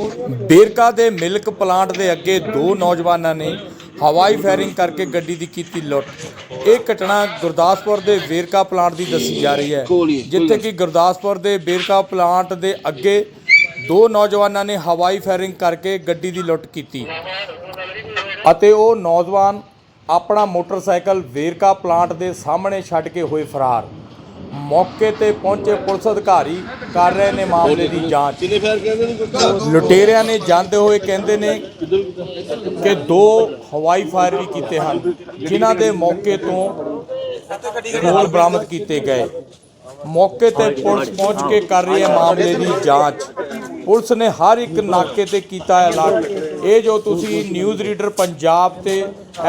ਬੇਰਕਾ ਦੇ milk plant ਦੇ ਅੱਗੇ ਦੋ ਨੌਜਵਾਨਾਂ ਨੇ ਹਵਾਈ ਫਾਇਰਿੰਗ ਕਰਕੇ ਗੱਡੀ ਦੀ ਕੀਤੀ ਲੁੱਟ। ਇਹ ਘਟਨਾ ਗੁਰਦਾਸਪੁਰ ਦੇ ਬੇਰਕਾ ਪਲਾਂਟ ਦੀ ਦੱਸੀ ਜਾ ਰਹੀ ਹੈ ਜਿੱਥੇ ਕਿ ਗੁਰਦਾਸਪੁਰ ਦੇ ਬੇਰਕਾ ਪਲਾਂਟ ਦੇ ਅੱਗੇ ਦੋ ਨੌਜਵਾਨਾਂ ਨੇ ਹਵਾਈ ਫਾਇਰਿੰਗ ਕਰਕੇ ਗੱਡੀ ਦੀ ਲੁੱਟ ਕੀਤੀ। ਅਤੇ ਉਹ ਨੌਜਵਾਨ ਆਪਣਾ ਮੋਟਰਸਾਈਕਲ ਵੇਰਕਾ ਪਲਾਂਟ ਦੇ ਸਾਹਮਣੇ ਛੱਡ ਕੇ ਹੋਏ ਫਰਾਰ। ਮੌਕੇ ਤੇ ਪਹੁੰਚੇ ਪੁਲਿਸ ਅਧਿਕਾਰੀ ਕਰ ਰਹੇ ਨੇ ਮਾਮਲੇ ਦੀ ਜਾਂਚ। ਲੁਟੇਰਿਆਂ ਨੇ ਜਾਂਦੇ ਹੋਏ ਕਹਿੰਦੇ ਨੇ ਕਿ ਦੋ ਹਵਾਈ ਫਾਇਰ ਵੀ ਕੀਤੇ ਹਨ ਜਿਨ੍ਹਾਂ ਦੇ ਮੌਕੇ ਤੋਂ ਗੋਲ ਬਰਾਮਦ ਕੀਤੇ ਗਏ। ਮੌਕੇ ਤੇ ਪੁਲਿਸ ਪਹੁੰਚ ਕੇ ਕਰ ਰਹੀ ਹੈ ਮਾਮਲੇ ਦੀ ਜਾਂਚ। ਪੁਲਿਸ ਨੇ ਹਰ ਇੱਕ ਨਾਕੇ ਤੇ ਕੀਤਾ ਹੈ ਅਲਰਟ ਇਹ ਜੋ ਤੁਸੀਂ ਨਿਊਜ਼ ਰੀਡਰ ਪੰਜਾਬ ਤੇ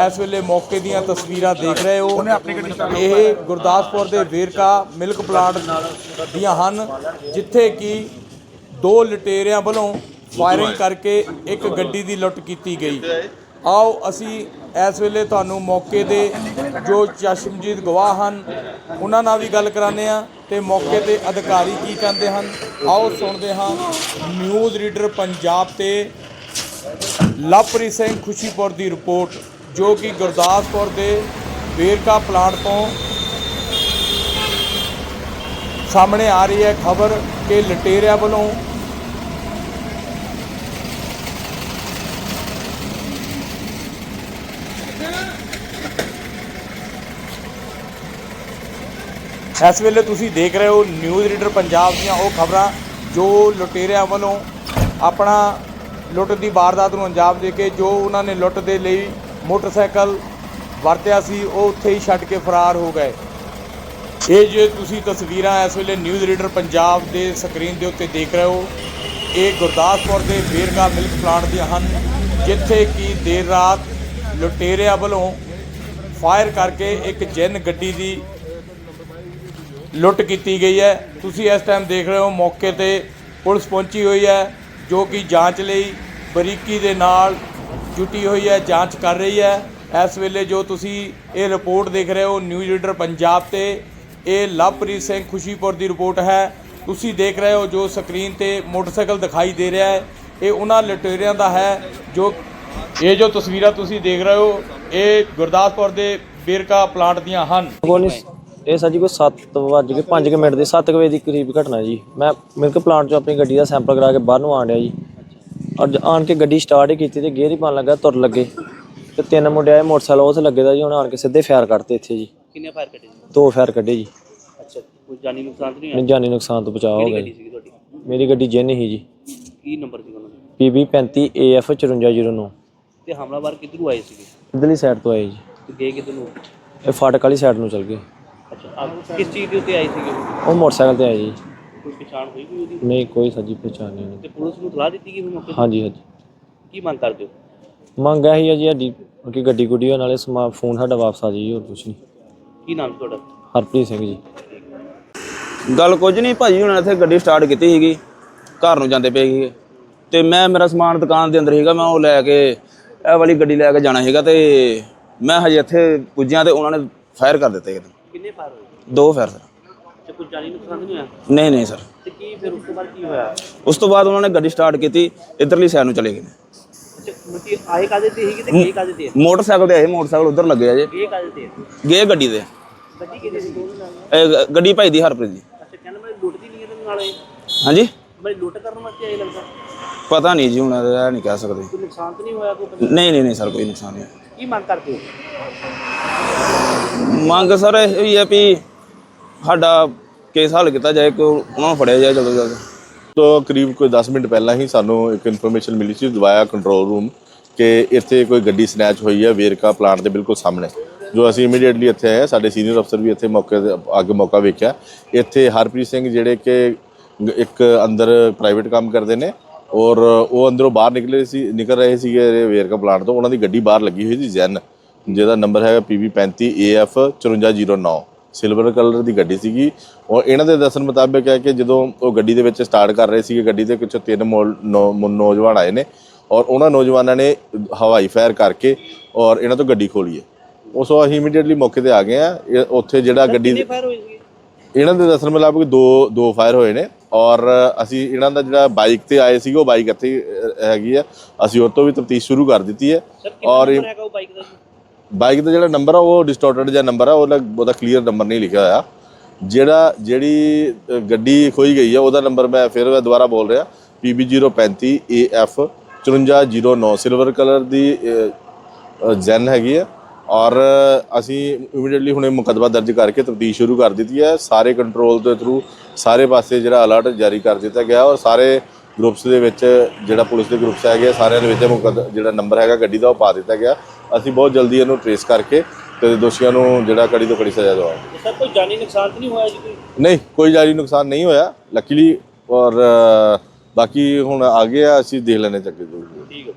ਇਸ ਵੇਲੇ ਮੌਕੇ ਦੀਆਂ ਤਸਵੀਰਾਂ ਦੇਖ ਰਹੇ ਹੋ, ਇਹ ਗੁਰਦਾਸਪੁਰ ਦੇ ਵੇਰਕਾ ਮਿਲਕ ਪਲਾਂਟ ਦੀਆਂ ਹਨ, ਜਿੱਥੇ ਕਿ ਦੋ ਲਟੇਰਿਆਂ ਵੱਲੋਂ ਫਾਇਰਿੰਗ ਕਰਕੇ ਇੱਕ ਗੱਡੀ ਦੀ ਲੁੱਟ ਕੀਤੀ ਗਈ। ਆਓ ਅਸੀਂ ਇਸ ਵੇਲੇ ਤੁਹਾਨੂੰ ਮੌਕੇ ਦੇ ਜੋ ਚਸ਼ਮਜੀਤ ਗਵਾਹ ਹਨ, ਉਹਨਾਂ ਨਾਲ ਵੀ ਗੱਲ ਕਰਾਉਂਦੇ ਆ ਤੇ ਮੌਕੇ ਤੇ ਅਧਿਕਾਰੀ ਕੀ ਕਹਿੰਦੇ ਹਨ। ਆਓ ਸੁਣਦੇ ਹਾਂ ਨਿਊਜ਼ ਰੀਡਰ ਪੰਜਾਬ ਤੇ ਲਵਪ੍ਰੀਤ ਸਿੰਘ ਖੁਸ਼ੀਪੁਰ ਦੀ ਰਿਪੋਰਟ, ਜੋ ਕਿ ਗੁਰਦਾਸਪੁਰ ਦੇ ਵੇਰਕਾ ਪਲਾਂਟ ਤੋਂ ਸਾਹਮਣੇ ਆ ਰਹੀ ਹੈ ਖਬਰ ਕਿ ਲਟੇਰਿਆਂ ਵੱਲੋਂ ਇਸ ਵੇਲੇ ਤੁਸੀਂ ਦੇਖ ਰਹੇ ਹੋ ਨਿਊਜ਼ ਰੀਡਰ ਪੰਜਾਬ ਦੀਆਂ ਉਹ ਖਬਰਾਂ ਜੋ ਲੁਟੇਰਿਆਂ ਵੱਲੋਂ ਆਪਣਾ ਲੁੱਟ ਦੀ ਵਾਰਦਾਤ ਨੂੰ ਅੰਜਾਮ ਦੇ ਕੇ ਜੋ ਉਹਨਾਂ ਨੇ ਲੁੱਟ ਦੇ ਲਈ ਮੋਟਰਸਾਈਕਲ ਵਰਤਿਆ ਸੀ, ਉਹ ਉੱਥੇ ਹੀ ਛੱਡ ਕੇ ਫਰਾਰ ਹੋ ਗਏ। ਇਹ ਜੇ ਤੁਸੀਂ ਤਸਵੀਰਾਂ ਇਸ ਵੇਲੇ ਨਿਊਜ਼ ਰੀਡਰ ਪੰਜਾਬ ਦੇ ਸਕਰੀਨ ਦੇ ਉੱਤੇ ਦੇਖ ਰਹੇ ਹੋ, ਇਹ ਗੁਰਦਾਸਪੁਰ ਦੇ ਬੇਰਗਾ ਮਿਲਕ ਪਲਾਂਟ ਦੀਆਂ ਹਨ, ਜਿੱਥੇ ਕਿ ਦੇਰ ਰਾਤ ਲੁਟੇਰਿਆਂ ਵੱਲੋਂ ਫਾਇਰ ਕਰਕੇ ਇੱਕ ਜਿੰਨ ਗੱਡੀ ਦੀ ਲੁੱਟ ਕੀਤੀ ਗਈ ਹੈ। ਤੁਸੀਂ ਇਸ ਟਾਈਮ ਦੇਖ ਰਹੇ ਹੋ, ਮੌਕੇ ਤੇ ਪੁਲਿਸ ਪਹੁੰਚੀ ਹੋਈ ਹੈ। ਜੋ ਕਿ ਜਾਂਚ ਲਈ ਬਰੀਕੀ ਦੇ ਨਾਲ ਜੁਟੀ ਹੋਈ ਹੈ, ਜਾਂਚ ਕਰ ਰਹੀ ਹੈ। ਇਸ ਵੇਲੇ ਜੋ ਤੁਸੀਂ ਇਹ ਰਿਪੋਰਟ ਦੇਖ ਰਹੇ ਹੋ, ਨਿਊਜ਼ ਰੀਡਰ ਪੰਜਾਬ ਤੇ, ਇਹ ਲਵਪ੍ਰੀਤ ਸਿੰਘ ਖੁਸ਼ੀਪੁਰ ਦੀ ਰਿਪੋਰਟ ਹੈ। ਤੁਸੀਂ ਦੇਖ ਰਹੇ ਹੋ ਜੋ ਸਕਰੀਨ ਤੇ ਮੋਟਰਸਾਈਕਲ ਦਿਖਾਈ ਦੇ ਰਿਹਾ ਹੈ। ਇਹ ਉਹਨਾਂ ਲਟੇਰਿਆਂ ਦਾ ਹੈ ਜੋ, ਇਹ ਜੋ ਤਸਵੀਰਾਂ ਤੁਸੀਂ ਦੇਖ ਰਹੇ ਹੋ, ਇਹ ਗੁਰਦਾਸਪੁਰ ਦੇ ਬੇਰਕਾ ਪਲਾਂਟ ਦੀਆਂ ਹਨ। ਇਹ ਸਰ ਜੀ ਕੋਈ 7 ਵੱਜ ਕੇ 5 ਮਿੰਟ ਦੇ 7 ਵਜੇ ਦੀ ਕਰੀਬ ਘਟਨਾ ਜੀ। ਮੈਂ ਮਿਲਕ ਪਲਾਂਟ ਚੋਂ ਆਪਣੀ ਗੱਡੀ ਦਾ ਸੈਂਪਲ ਕਰਾ ਕੇ ਬਾਹਰ ਨੂੰ ਆਣ ਡਿਆ ਜੀ। ਔਰ ਆਣ ਕੇ ਗੱਡੀ ਸਟਾਰਟ ਹੀ ਕੀਤੀ ਤੇ ਗੇਅਰ ਹੀ ਪਾਣ ਲੱਗਾ ਤੁਰ ਲੱਗੇ। ਤੇ ਤਿੰਨ ਮੁੰਡੇ ਆਏ ਮੋਟਰਸਾਈਕਲ ਉਸ ਲੱਗੇ ਦਾ ਜੀ ਉਹਨਾਂ ਆਣ ਕੇ ਸਿੱਧੇ ਫਾਇਰ ਕਰਤੇ ਇੱਥੇ ਜੀ। ਕਿੰਨੇ ਫਾਇਰ ਕੱਢੇ ਜੀ? ਦੋ ਫਾਇਰ ਕੱਢੇ ਜੀ। ਅੱਛਾ ਕੋਈ ਜਾਨੀ ਨੁਕਸਾਨ ਤਾਂ ਨਹੀਂ ਮੈਨੂੰ ਜਾਨੀ ਨੁਕਸਾਨ ਤੋਂ ਬਚਾਅ ਹੋ ਗਿਆ ਜੀ। ਤੁਹਾਡੀ? ਮੇਰੀ ਗੱਡੀ ਜਿੰਨ ਹੀ ਜੀ। ਕੀ ਨੰਬਰ ਸੀ ਉਹਨਾਂ ਦਾ? PB 35 AF 5409 ਤੇ ਹਮਲਾਵਰ ਕਿੱਧਰੋਂ ਆਏ ਸੀਗੇ? ਇਧਰਲੀ ਸਾਈਡ ਤੋਂ ਆਏ ਜੀ। ਤੇ ਗਏ ਕਿੱਧਰ? ਨੂੰ ਇਹ ਫਾਟਕ ਵਾਲੀ ਸਾਈਡ ਨੂੰ ਚਲ ਗਏ। ਅੱਛਾ ਆਪ ਕਿਸ ਚੀਜ਼ ਦੇ ਉੱਤੇ ਆਏ ਸੀਗੇ ਉਹ? ਉਹ ਮੋਟਰਸਾਈਕਲ ਤੇ ਆਏ ਜੀ ਕੋਈ ਪਛਾਣ ਹੋਈ ਕੋਈ ਉਹਦੀ? ਨਹੀਂ ਕੋਈ ਸੱਜੀ ਪਛਾਣ ਨਹੀਂ ਤੇ ਪੁਲਿਸ ਨੂੰ ਸਲਾਹ ਦਿੱਤੀ ਗਈ ਵੀ ਮੌਕੇ ਤੇ? ਹਾਂਜੀ ਹਾਂਜੀ। ਕੀ ਮੰਗ ਕਰਦੇ ਹੋ? ਮੰਗ ਇਹੀ ਹੈ ਜੀ ਸਾਡੀ ਕਿ ਗੱਡੀ ਗੁੱਡੀ ਨਾਲੇ ਸਮਾ ਫੋਨ ਸਾਡਾ ਵਾਪਸ ਆ ਜੀ ਹੋਰ ਕੁਛ ਨਹੀਂ। ਕੀ ਨਾਮ ਸੀ ਤੁਹਾਡਾ? ਹਰਪ੍ਰੀਤ ਸਿੰਘ ਜੀ। ਗੱਲ ਕੁਝ ਨਹੀਂ ਭਾਜੀ ਹੁਣ ਇੱਥੇ ਗੱਡੀ ਸਟਾਰਟ ਕੀਤੀ ਸੀਗੀ ਘਰ ਨੂੰ ਜਾਂਦੇ ਪਏ ਸੀਗੇ। ਤੇ ਮੈਂ ਮੇਰਾ ਸਮਾਨ ਦੁਕਾਨ ਦੇ ਅੰਦਰ ਸੀਗਾ ਮੈਂ ਉਹ ਲੈ ਕੇ ਇਹ ਵਾਲੀ ਗੱਡੀ ਲੈ ਕੇ ਜਾਣਾ ਸੀਗਾ ਤੇ ਮੈਂ ਹਜੇ ਇੱਥੇ ਪੁੱਜਿਆ ਤੇ ਉਹਨਾਂ ਨੇ ਫਾਇਰ ਕਰ ਦਿੱਤੇ ਇੱਕਦਮ। ਕਿੰਨੇ ਫਾਇਰ ਹੋਏ? ਦੋ ਫਾਇਰ ਸਰ। ਤੇ ਕੋਈ ਜਾਨੀ ਨੁਕਸਾਨ ਨਹੀਂ ਹੋਇਆ? ਨਹੀਂ ਨਹੀਂ ਸਰ। ਤੇ ਕੀ ਫਿਰ ਉਸ ਤੋਂ ਬਾਅਦ ਕੀ ਹੋਇਆ? ਉਸ ਤੋਂ ਬਾਅਦ ਉਹਨਾਂ ਨੇ ਗੱਡੀ ਸਟਾਰਟ ਕੀਤੀ ਇਧਰਲੀ ਸਾਈਡ ਨੂੰ ਚਲੇ ਗਏ ਅੱਛਾ ਮਤਲਬ ਆਏ ਕਾਦੇ ਤੇ ਸੀਗੇ ਤੇ ਗਏ ਕਾਦੇ ਤੇ? ਮੋਟਰਸਾਈਕਲ ਤੇ ਆਏ ਮੋਟਰਸਾਈਕਲ ਉਧਰ ਲੱਗੇ ਆ ਜੇ। ਗਏ ਕਾਦੇ ਤੇ? ਗਏ ਗੱਡੀ ਦੇ। ਗੱਡੀ ਕਿਹਦੇ ਸੀ? ਇਹ ਗ- ਗੱਡੀ ਭਾਈ ਦੀ ਹਰਪ੍ਰੀਤ ਦੀ। ਅੱਛਾ ਕਹਿੰਦੇ ਮੈਂ ਲੁੱਟਦੀ ਨਹੀਂ ਇਹਦੇ ਨਾਲ ਆਏ ਹਾਂਜੀ? ਮੈਂ ਲੁੱਟ ਕਰਨ ਵਾਸਤੇ ਆਏ ਲੱਗਦਾ। ਪਤਾ ਨਹੀਂ ਜੀ ਹੁਣ ਇਹ ਨਹੀਂ ਕਹਿ ਸਕਦੇ। ਕੋਈ ਨੁਕਸਾਨ ਤਾਂ ਨਹੀਂ ਹੋਇਆ ਕੋਈ? ਬੰਦੇ- ਨਹੀਂ ਨਹੀਂ ਨਹੀਂ ਸਰ ਕੋਈ ਨੁਕਸਾਨ ਨਹੀਂ ਕੀ ਮੰਗ ਕਰਦੇ ਹੋ? ਮੰਗ ਸਰ ਇਹ ਹੀ ਹੈ ਵੀ ਸਾਡਾ ਕੇਸ ਹੱਲ ਕੀਤਾ ਜਾਏ ਕਿ ਉਹਨਾਂ ਨੂੰ ਫੜਿਆ ਜਾਏ ਜਲਦੀ ਤੋਂ ਜਲਦੀ ਤੋਂ ਕਰੀਬ ਕੋਈ 10 ਮਿੰਟ ਪਹਿਲਾਂ ਹੀ ਸਾਨੂੰ ਇੱਕ ਇਨਫੋਰਮੇਸ਼ਨ ਮਿਲੀ ਸੀ ਦਵਾਇਆ ਕੰਟਰੋਲ ਰੂਮ ਕਿ ਇੱਥੇ ਕੋਈ ਗੱਡੀ ਸਨੈਚ ਹੋਈ ਹੈ, ਵੇਰਕਾ ਪਲਾਂਟ ਦੇ ਬਿਲਕੁਲ ਸਾਹਮਣੇ। ਜੋ ਅਸੀਂ ਇਮੀਡੀਏਟਲੀ ਇੱਥੇ ਆਏ ਸਾਡੇ ਸੀਨੀਅਰ ਅਫਸਰ ਵੀ ਇੱਥੇ ਮੌਕੇ ਤੇ ਅੱਗੇ ਮੌਕਾ ਵੇਖਿਆ। ਇੱਥੇ ਹਰਪ੍ਰੀਤ ਸਿੰਘ ਜਿਹੜੇ ਕਿ ਇੱਕ ਅੰਦਰ ਪ੍ਰਾਈਵੇਟ ਕੰਮ ਕਰਦੇ ਨੇ ਔਰ ਉਹ ਅੰਦਰੋਂ ਬਾਹਰ ਨਿਕਲੇ ਸੀ, ਨਿਕਲ ਰਹੇ ਸੀਗੇ ਵੇਰਕਾ ਪਲਾਂਟ ਤੋਂ, ਉਹਨਾਂ ਦੀ ਗੱਡੀ ਬਾਹਰ ਲੱਗੀ ਹੋਈ ਸੀ, ਜੈਨ। ਜਿਹਦਾ ਨੰਬਰ ਹੈਗਾ PB35 AF 5409 ਸਿਲਵਰ ਕਲਰ ਦੀ ਗੱਡੀ ਸੀਗੀ। ਔਰ ਇਹਨਾਂ ਦੇ ਦੱਸਣ ਮੁਤਾਬਕ ਹੈ ਕਿ ਜਦੋਂ ਉਹ ਗੱਡੀ ਦੇ ਵਿੱਚ ਸਟਾਰਟ ਕਰ ਰਹੇ ਸੀਗੇ ਗੱਡੀ ਦੇ ਕੁਝ ਤਿੰਨ ਨੌਜਵਾਨ ਆਏ ਨੇ ਔਰ ਉਹਨਾਂ ਨੌਜਵਾਨਾਂ ਨੇ ਹਵਾਈ ਫਾਇਰ ਕਰਕੇ ਔਰ ਇਹਨਾਂ ਤੋਂ ਗੱਡੀ ਖੋਲੀ ਹੈ। ਉਸ ਅਸੀਂ ਇਮੀਡੀਏਟਲੀ ਮੌਕੇ ਤੇ ਆ ਗਏ ਆ ਉੱਥੇ ਜਿਹੜਾ ਗੱਡੀ ਸੀਗੇ? ਇਹਨਾਂ ਦੇ ਦੱਸਣ ਮੁਤਾਬਕ ਦੋ ਦੋ ਫਾਇਰ ਹੋਏ ਨੇ ਔਰ ਅਸੀਂ ਇਹਨਾਂ ਦਾ ਜਿਹੜਾ ਬਾਈਕ ਤੇ ਆਏ ਸੀ ਉਹ ਬਾਈਕ ਇੱਥੇ ਹੈਗੀ ਆ। ਅਸੀਂ ਉਹ ਤੋਂ ਵੀ ਤਫਤੀਸ਼ ਸ਼ੁਰੂ ਕਰ ਦਿੱਤੀ ਹੈ ਔਰ ਉਹ ਬਾਈਕ ਦਾ ਬਾਈਕ ਦਾ ਜਿਹੜਾ ਨੰਬਰ ਆ, ਉਹ ਡਿਸਟੋਰਟਡ ਜਿਹਾ ਨੰਬਰ ਆ, ਉਹਦਾ ਉਹਦਾ ਕਲੀਅਰ ਨੰਬਰ ਨਹੀਂ ਲਿਖਿਆ ਹੋਇਆ। ਜਿਹੜਾ ਜਿਹੜੀ ਗੱਡੀ ਖੋਈ ਗਈ ਆ, ਉਹਦਾ ਨੰਬਰ ਮੈਂ ਫਿਰ ਮੈਂ ਦੁਬਾਰਾ ਬੋਲ ਰਿਹਾ। PB035 AF 5409 ਸਿਲਵਰ ਕਲਰ ਦੀ ਜ਼ੈਨ ਹੈਗੀ ਆ। ਔਰ ਅਸੀਂ ਇਮੀਡੀਏਟਲੀ ਹੁਣੇ ਮੁਕੱਦਮਾ ਦਰਜ ਕਰਕੇ ਤਬਦੀਲ ਸ਼ੁਰੂ ਕਰ ਦਿੱਤੀ ਹੈ। ਸਾਰੇ ਕੰਟਰੋਲ ਦੇ ਥਰੂ ਸਾਰੇ ਪਾਸੇ ਜਿਹੜਾ ਅਲਰਟ ਜਾਰੀ ਕਰ ਦਿੱਤਾ ਗਿਆ ਔਰ ਸਾਰੇ ਗਰੁੱਪਸ ਦੇ ਵਿੱਚ ਜਿਹੜਾ ਪੁਲਿਸ ਦੇ ਗਰੁੱਪਸ ਹੈਗੇ ਆ, ਸਾਰਿਆਂ ਦੇ ਵਿੱਚ ਜਿਹੜਾ ਨੰਬਰ ਹੈਗਾ ਗੱਡੀ ਦਾ ਉਹ ਪਾ ਦਿੱਤਾ ਗਿਆ। ਅਸੀਂ ਬਹੁਤ ਜਲਦੀ ਇਹਨੂੰ ਟਰੇਸ ਕਰਕੇ ਤੇ ਦੋਸ਼ੀਆਂ ਨੂੰ ਜਿਹੜਾ ਕੜੀ ਤੋਂ ਕੜੀ ਸਜ਼ਾ ਦਵਾਵਾਂਗੇ ਸਰ ਕੋਈ ਜਾਨੀ ਨੁਕਸਾਨ ਤਾਂ ਨਹੀਂ ਹੋਇਆ ਜੀ ਕੋਈ? ਨਹੀਂ ਕੋਈ ਜਾਨੀ ਨੁਕਸਾਨ ਨਹੀਂ ਹੋਇਆ। ਲੱਕੀਲੀ ਔਰ ਬਾਕੀ ਹੁਣ ਆ ਗਿਆ ਅਸੀਂ ਦੇਖ ਲੈਣੇ ਚੱਕੇ। ਠੀਕ ਹੈ।